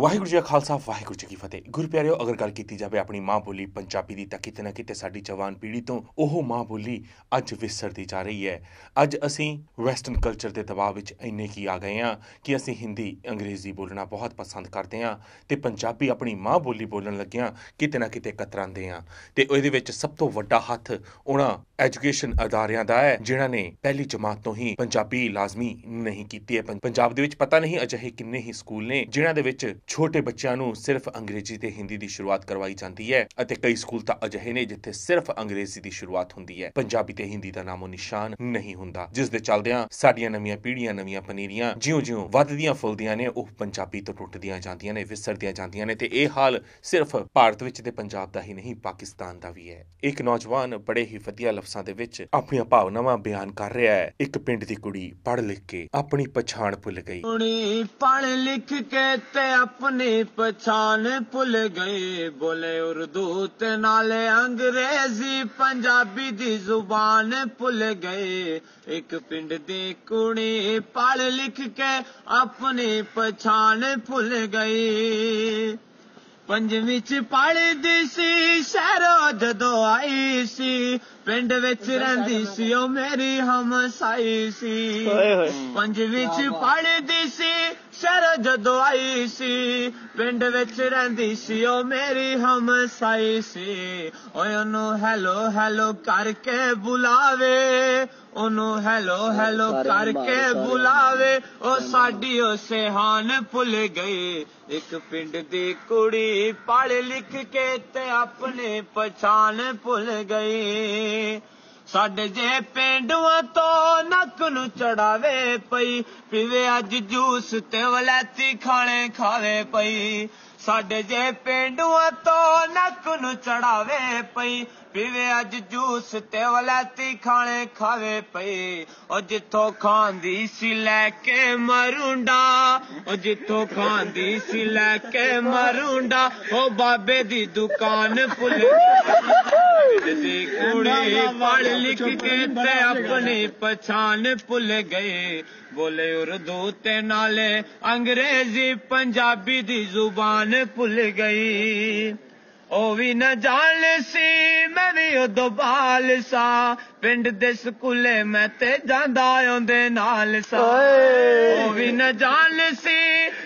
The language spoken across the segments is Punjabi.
ਵਾਹਿਗੁਰੂ ਜੀ ਕਾ ਖਾਲਸਾ, ਵਾਹਿਗੁਰੂ ਜੀ ਕੀ ਫਤਿਹ। ਗੁਰੂ ਪਿਆਰਿਓ, ਅਗਰ ਗੱਲ ਕੀਤੀ ਜਾਵੇ ਆਪਣੀ ਮਾਂ ਬੋਲੀ ਪੰਜਾਬੀ ਦੀ, ਤਾਂ ਕਿਤੇ ਨਾ ਕਿਤੇ ਸਾਡੀ ਜਵਾਨ ਪੀੜ੍ਹੀ ਤੋਂ ਉਹ ਮਾਂ ਬੋਲੀ ਅੱਜ ਵਿਸਰਦੀ ਜਾ ਰਹੀ ਹੈ। ਅੱਜ ਅਸੀਂ ਵੈਸਟਰਨ ਕਲਚਰ ਦੇ ਦਬਾਅ ਵਿੱਚ ਇੰਨੇ ਕੀ ਆ ਗਏ ਹਾਂ ਕਿ ਅਸੀਂ ਹਿੰਦੀ, ਅੰਗਰੇਜ਼ੀ ਬੋਲਣਾ ਬਹੁਤ ਪਸੰਦ ਕਰਦੇ ਹਾਂ ਤੇ ਪੰਜਾਬੀ ਆਪਣੀ ਮਾਂ ਬੋਲੀ ਬੋਲਣ ਲੱਗਿਆਂ ਕਿਤੇ ਨਾ ਕਿਤੇ ਕਤਰਾਂਦੇ ਹਾਂ। ਤੇ ਇਹਦੇ ਵਿੱਚ ਸਭ ਤੋਂ ਵੱਡਾ ਹੱਥ ਉਹਨਾਂ ਐਜੂਕੇਸ਼ਨ ਅਦਾਰਿਆਂ ਦਾ ਹੈ, ਜਿਨ੍ਹਾਂ ਨੇ ਪਹਿਲੀ ਜਮਾਤ ਤੋਂ ਹੀ ਪੰਜਾਬੀ ਲਾਜ਼ਮੀ ਨਹੀਂ ਕੀਤੀ ਹੈ। ਪੰ- ਪੰਜਾਬ ਦੇ ਵਿੱਚ ਪਤਾ ਨਹੀਂ ਅਜਿਹੇ ਕਿੰਨੇ ਹੀ ਸਕੂਲ ਨੇ, ਜਿਨ੍ਹਾਂ ਦੇ ਵਿੱਚ ਛੋਟੇ ਬੱਚਿਆਂ ਨੂੰ ਸਿਰਫ ਅੰਗਰੇਜ਼ੀ ਤੇ ਹਿੰਦੀ ਦੀ ਸ਼ੁਰੂਆਤ ਕਰਵਾਈ ਜਾਂਦੀ ਹੈ ਅਤੇ ਕਈ ਸਕੂਲ ਤਾਂ ਅਜਿਹੇ ਨੇ ਜਿੱਥੇ ਸਿਰਫ ਅੰਗਰੇਜ਼ੀ ਦੀ ਸ਼ੁਰੂਆਤ ਹੁੰਦੀ ਹੈ। ਪੰਜਾਬੀ ਤੇ ਹਿੰਦੀ ਦਾ ਨਾਮੋ ਨਿਸ਼ਾਨ ਨਹੀਂ ਹੁੰਦਾ, ਜਿਸ ਦੇ ਚੱਲਦਿਆਂ ਸਾਡੀਆਂ ਨਵੀਆਂ ਪੀੜ੍ਹੀਆਂ, ਨਵੀਆਂ ਪਨੀਰੀਆਂ ਜਿਉਂ-ਜਿਉਂ ਵੱਧਦੀਆਂ ਫੁੱਲਦੀਆਂ ਨੇ, ਉਹ ਪੰਜਾਬੀ ਤੋਂ ਟੁੱਟਦੀਆਂ ਜਾਂਦੀਆਂ ਨੇ, ਵਿਸਰਦੀਆਂ ਜਾਂਦੀਆਂ ਨੇ ਤੇ ਇਹ ਹਾਲ ਸਿਰਫ ਭਾਰਤ ਵਿੱਚ ਤੇ ਪੰਜਾਬ ਦਾ ਹੀ ਨਹੀਂ, ਪਾਕਿਸਤਾਨ ਦਾ ਵੀ ਹੈ। ਇੱਕ ਨੌਜਵਾਨ ਬੜੇ ਹੀ ਵਧੀਆ ਲਫ਼ਜ਼ਾਂ ਦੇ ਵਿੱਚ ਆਪਣੀਆਂ ਭਾਵਨਾਵਾਂ ਬਿਆਨ ਕਰ ਰਿਹਾ ਹੈ। ਇੱਕ ਪਿੰਡ ਦੀ ਕੁੜੀ ਪੜ੍ਹ ਲਿਖ ਕੇ ਆਪਣੀ ਪਛਾਣ ਭੁੱਲ ਗਈ। ਪੜ੍ਹ ਲਿਖ ਕੇ ਤੇ ਆਪਣੀ ਪਛਾਣ ਭੁੱਲ ਗਏ। ਬੋਲੇ ਉਰਦੂ ਤੇ ਨਾਲੇ ਅੰਗਰੇਜ਼ੀ ਪੰਜਾਬੀ ਦੀ ਜ਼ੁਬਾਨ ਭੁੱਲ ਗਏ। ਇੱਕ ਪਿੰਡ ਦੀ ਕੁੜੀ ਪੜ ਲਿਖ ਕੇ ਆਪਣੀ ਪਛਾਣ ਭੁੱਲ ਗਈ। ਪੰਜਵੀਂ ਚ ਪੜਦੀ ਸੀ ਸ਼ਹਿਰੋਂ ਜਦੋਂ ਆਈ ਸੀ। ਪਿੰਡ ਵਿੱਚ ਰਹਿੰਦੀ ਸੀ ਉਹ ਮੇਰੀ ਹਮਸਾਈ ਸੀ। ਪੰਜਵੀਂ ਚ ਪੜਦੀ ਸੀ ਸ਼ਹਿਰੋਂ ਜਦੋਂ ਆਈ ਸੀ ਪਿੰਡ ਵਿੱਚ ਰਹਿੰਦੀ ਸੀ ਉਹ ਮੇਰੀ ਹਮਸਾਈ ਸੀ। ਓਏ ਉਹਨੂੰ ਹੈਲੋ ਹੈਲੋ ਕਰਕੇ ਬੁਲਾਵੇ ਉਹਨੂੰ ਹੈਲੋ ਹੈਲੋ ਕਰਕੇ ਬੁਲਾਵੇ। ਉਹ ਸਾਡੀ ਉਹ ਸਿਹਾਨ ਭੁੱਲ ਗਈ। ਇੱਕ ਪਿੰਡ ਦੀ ਕੁੜੀ ਪੜ੍ਹ ਲਿਖ ਕੇ ਤੇ ਆਪਣੇ ਪਛਾਣ ਭੁੱਲ ਗਈ। ਸਾਡੇ ਜੇ ਪਿੰਡਾਂ ਤੋਂ ਨੱਕ ਨੂੰ ਚੜਾਵੇ ਪਈ, ਪੀਵੇ ਅੱਜ ਜੂਸ ਤੇ ਵਲੈਤੀ ਖਾਣੇ ਖਾਵੇ ਪਈ। ਸਾਡੇ ਜੇ ਪਿੰਡਾਂ ਤੋਂ ਨੱਕ ਨੂੰ ਚੜਾਵੇ ਪਈ, ਪੀਵੇ ਅੱਜ ਜੂਸ ਤੇ ਵਲੈਤੀ ਖਾਣੇ ਖਾਵੇ ਪਈ। ਉਹ ਜਿੱਥੋਂ ਖਾਂਦੀ ਸੀ ਲੈ ਕੇ ਮਰੁੰਡਾ, ਉਹ ਜਿੱਥੋਂ ਖਾਂਦੀ ਸੀ ਲੈ ਕੇ ਮਰੁੰਡਾ, ਉਹ ਬਾਬੇ ਦੀ ਦੁਕਾਨ ਭੁੱਲ ਦੀ ਕੁੜੀ ਪੜ੍ਹ ਲਿਖ ਕੇ ਤੇ ਆਪਣੀ ਪਛਾਣ ਭੁੱਲ ਗਏ। ਬੋਲੇ ਉਰਦੂ ਤੇ ਨਾਲੇ ਅੰਗਰੇਜ਼ੀ ਪੰਜਾਬੀ ਦੀ ਜ਼ੁਬਾਨ ਭੁੱਲ ਗਈ। ਉਹ ਵੀ ਨਾ ਜਾਣ ਸੀ ਮੈਂ ਵੀ ਉਦੋਂ ਬਾਲ ਸਾਂ। ਪਿੰਡ ਦੇ ਸਕੂਲੇ ਮੈਂ ਤੇ ਜਾਂਦਾ ਆਉਂਦੇ ਨਾਲ ਸਾਂ। ਉਹ ਵੀ ਨਾ ਜਾਣ ਸੀ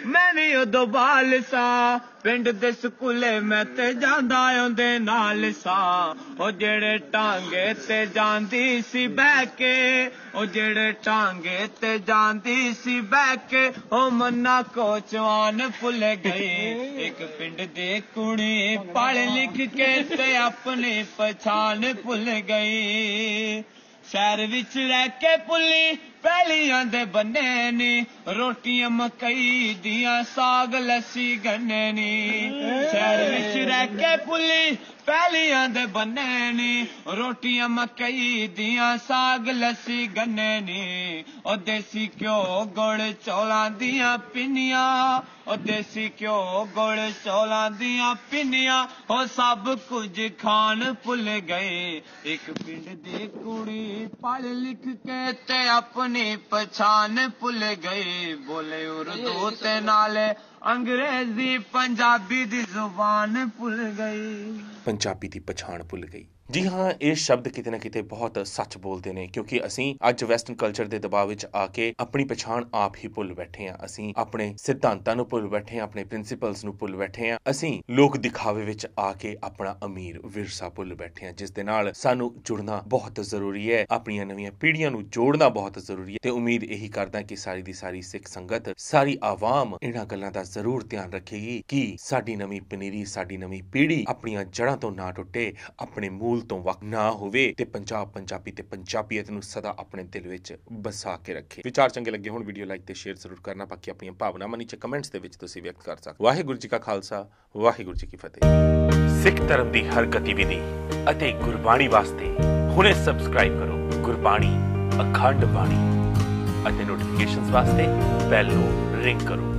ਮੈਂ ਵੀ ਉਦੋਂ ਬਾਲ ਸਾਂ। ਪਿੰਡ ਦੇ ਸਕੂਲੇ ਮੈਂ ਤੇ ਜਾਂਦਾ ਆਉਂਦੇ ਨਾਲ ਸਾਂ। ਉਹ ਜਿਹੜੇ ਟਾਂਗੇ ਤੇ ਜਾਂਦੀ ਸੀ ਬਹਿ ਕੇ, ਉਹ ਜਿਹੜੇ ਟਾਂਗੇ ਤੇ ਜਾਂਦੀ ਸੀ ਬਹਿ ਕੇ, ਉਹ ਮੰਨਾ ਕੋ ਚਵਾਨ ਭੁੱਲ ਗਈ। ਇੱਕ ਪਿੰਡ ਦੇ ਕੁੜੀ ਪੜ੍ਹ ਲਿਖ ਕੇ ਤੇ ਆਪਣੀ ਪਛਾਣ ਭੁੱਲ ਗਈ। ਸ਼ਹਿਰ ਵਿੱਚ ਰਹਿ ਕੇ ਭੁੱਲੀ ਪਹਿਲੀਆਂ ਦੇ ਬੰਨੇ ਨੀ ਰੋਟੀਆਂ ਮਕਈ ਦੀਆਂ ਸਾਗ ਲੱਸੀ ਗੰਨੇ ਨੀ। ਸ਼ਹਿਰ ਵਿੱਚ ਰਹਿ ਕੇ ਪੁੱਲੀ ਪਹਿਲੀਆਂ ਦੇ ਬੰਨੇ ਨੀ ਰੋਟੀਆਂ ਮਕਈ ਦੀਆਂ ਸਾਗ ਲੱਸੀ ਗੰਨੇ ਨੀ। ਉਹ ਦੇਸੀ ਘਿਓ ਗੁੜ ਚੌਲਾਂ ਦੀਆਂ ਪਿੰਨੀਆਂ ਉਹ ਦੇਸੀ ਘਿਓ ਗੁੜ ਚੌਲਾਂ ਦੀਆਂ ਪਿੰਨੀਆਂ ਉਹ ਸਭ ਕੁਝ ਖਾਣ ਭੁੱਲ ਗਏ। ਇੱਕ ਪਿੰਡ ਦੀ ਕੁੜੀ ਪੜ੍ਹ ਲਿਖ ਕੇ ਤੇ ਆਪਣੀ ਪਛਾਣ ਭੁੱਲ ਗਏ ਬੋਲੇ ਉਰਦੂ ਤੇ ਨਾਲੇ ਅੰਗਰੇਜ਼ੀ ਪੰਜਾਬੀ ਦੀ ਜ਼ੁਬਾਨ ਭੁੱਲ ਗਈ। ਪੰਜਾਬੀ ਦੀ ਪਛਾਣ ਭੁੱਲ ਗਈ। ਜੀ ਹਾਂ, ਇਹ ਸ਼ਬਦ ਕਿਤੇ ਨਾ ਕਿਤੇ ਬਹੁਤ ਸੱਚ ਬੋਲਦੇ ਨੇ, ਕਿਉਂਕਿ ਅਸੀਂ ਅੱਜ ਵੈਸਟਰਨ ਕਲਚਰ ਦੇ ਦਬਾਅ ਵਿੱਚ ਆ ਕੇ ਆਪਣੀ ਪਛਾਣ ਆਪ ਹੀ ਭੁੱਲ ਬੈਠੇ ਹਾਂ। ਅਸੀਂ ਆਪਣੇ ਸਿਧਾਂਤਾਂ ਨੂੰ ਭੁੱਲ ਬੈਠੇ ਹਾਂ, ਆਪਣੇ ਪ੍ਰਿੰਸੀਪਲਸ ਨੂੰ ਭੁੱਲ ਬੈਠੇ ਹਾਂ। ਅਸੀਂ ਲੋਕ ਦਿਖਾਵੇ ਵਿੱਚ ਆ ਕੇ ਆਪਣਾ ਅਮੀਰ ਵਿਰਸਾ ਭੁੱਲ ਬੈਠੇ ਹਾਂ, ਜਿਸ ਦੇ ਨਾਲ ਸਾਨੂੰ ਜੁੜਨਾ ਬਹੁਤ ਜ਼ਰੂਰੀ ਹੈ, ਆਪਣੀਆਂ ਨਵੀਆਂ ਪੀੜ੍ਹੀਆਂ ਨੂੰ ਜੋੜਨਾ ਬਹੁਤ ਜ਼ਰੂਰੀ ਹੈ। ਤੇ ਉਮੀਦ ਇਹੀ ਕਰਦਾ ਕਿ ਸਾਰੀ ਦੀ ਸਾਰੀ ਸਿੱਖ ਸੰਗਤ, ਸਾਰੀ ਆਵਾਮ ਇਹਨਾਂ ਗੱਲਾਂ ਦਾ ਜ਼ਰੂਰ ਧਿਆਨ ਰੱਖੇਗੀ ਕਿ ਸਾਡੀ ਨਵੀਂ ਪਨੀਰੀ, ਸਾਡੀ ਨਵੀਂ ਪੀੜ੍ਹੀ ਆਪਣੀਆਂ ਜੜ੍ਹਾਂ ਤੋਂ ਨਾ ਟੁੱਟੇ, ਆਪਣੇ ਮੂਲ ਤੋਂ ਵਕ ਨਾ ਹੋਵੇ ਤੇ ਪੰਜਾਬ ਪੰਜਾਬੀ ਤੇ ਪੰਜਾਬੀਅਤ ਨੂੰ ਸਦਾ ਆਪਣੇ ਦਿਲ ਵਿੱਚ ਬਸਾ ਕੇ ਰੱਖੇ। ਵਿਚਾਰ ਚੰਗੇ ਲੱਗੇ ਹੋਣ ਵੀਡੀਓ ਲਾਈਕ ਤੇ ਸ਼ੇਅਰ ਜ਼ਰੂਰ ਕਰਨਾ, ਬਾਕੀ ਆਪਣੀਆਂ ਭਾਵਨਾਵਾਂ ਨੀਚੇ ਕਮੈਂਟਸ ਦੇ ਵਿੱਚ ਤੁਸੀਂ ਵਿਅਕਤ ਕਰ ਸਕਦੇ ਵਾਹਿਗੁਰੂ ਜੀ ਕਾ ਖਾਲਸਾ, ਵਾਹਿਗੁਰੂ ਜੀ ਕੀ ਫਤਿਹ। ਸਿੱਖ ਧਰਮ ਦੀ ਹਰ ਗਤੀਵਿਧੀ ਅਤੇ ਗੁਰਬਾਣੀ ਵਾਸਤੇ ਹੁਣੇ ਸਬਸਕ੍ਰਾਈਬ ਕਰੋ ਗੁਰਬਾਣੀ ਅਖੰਡ ਬਾਣੀ ਅਤੇ ਨੋਟੀਫਿਕੇਸ਼ਨਸ ਵਾਸਤੇ ਬੈਲ ਨੂੰ ਰਿੰਗ ਕਰੋ।